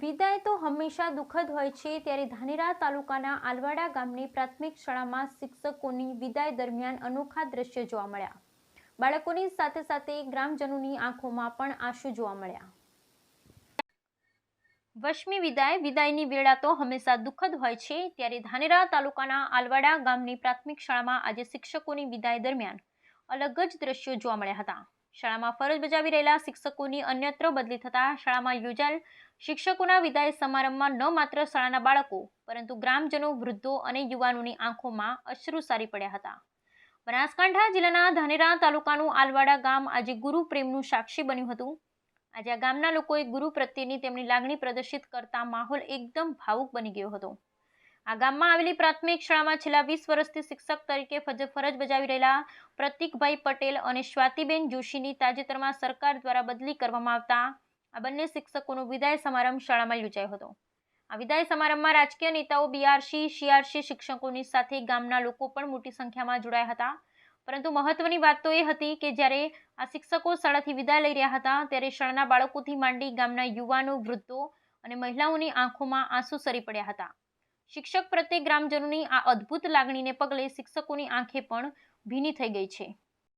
વિદાય તો હંમેશા દુઃખદ હોય છે, ત્યારે ધાનેરા તાલુકાના આલવાડા ગામની પ્રાથમિક શાળામાં શિક્ષકોની વિદાય દરમિયાન અનોખા દ્રશ્ય જોવા મળ્યા. બાળકોની સાથે સાથે ગ્રામજનોની આંખોમાં પણ આંસુ જોવા મળ્યા. વશમી વિદાય, વિદાયની વેળા તો હંમેશા દુઃખદ હોય છે, ત્યારે ધાનેરા તાલુકાના આલવાડા ગામની પ્રાથમિક શાળામાં આજે શિક્ષકોની વિદાય દરમિયાન અલગ જ દ્રશ્યો જોવા મળ્યા હતા. શાળામાં ફરજ બજાવી રહેલા શિક્ષકોની અન્યત્ર બદલી થતાં શાળામાં યોજાયેલ શિક્ષકોના વિદાય સમારંભમાં ન માત્ર શાળાના બાળકો, પરંતુ ગ્રામજનો, વૃદ્ધો અને યુવાનોની આંખોમાં અશ્રુ સારી પડ્યા હતા. બનાસકાંઠા જિલ્લાના ધાનેરા તાલુકાનું આલવાડા ગામ આજે ગુરુ પ્રેમનું સાક્ષી બન્યું હતું. આજે આ ગામના લોકોએ ગુરુ પ્રત્યેની તેમની લાગણી પ્રદર્શિત કરતા માહોલ એકદમ ભાવુક બની ગયો હતો. આ ગામમાં આવેલી પ્રાથમિક શાળામાં છેલ્લા વીસ વર્ષથી શિક્ષક તરીકે ફરજ બજાવી રહેલા પ્રતિકભાઈ પટેલ અને સ્વાતિબેન જોશીની તાજેતરમાં સરકાર દ્વારા બદલી કરવામાં આવતા આ બંને શિક્ષકોનો વિદાય સમારંભ શાળામાં યોજાયો હતો. આ વિદાય સમારંભમાં રાજકીય નેતાઓ બીઆરસી, સીઆરસી શિક્ષકોની સાથે ગામના લોકો પણ મોટી સંખ્યામાં જોડાયા હતા. પરંતુ મહત્વની વાત તો એ હતી કે જ્યારે આ શિક્ષકો શાળાથી વિદાય લઈ રહ્યા હતા, ત્યારે શાળાના બાળકોથી માંડી ગામના યુવાનો, વૃદ્ધો અને મહિલાઓની આંખોમાં આંસુ સરી પડ્યા હતા. શિક્ષક પ્રત્યે ગ્રામજનોની આ અદ્ભુત લાગણીને પગલે શિક્ષકોની આંખે પણ ભીની થઈ ગઈ છે.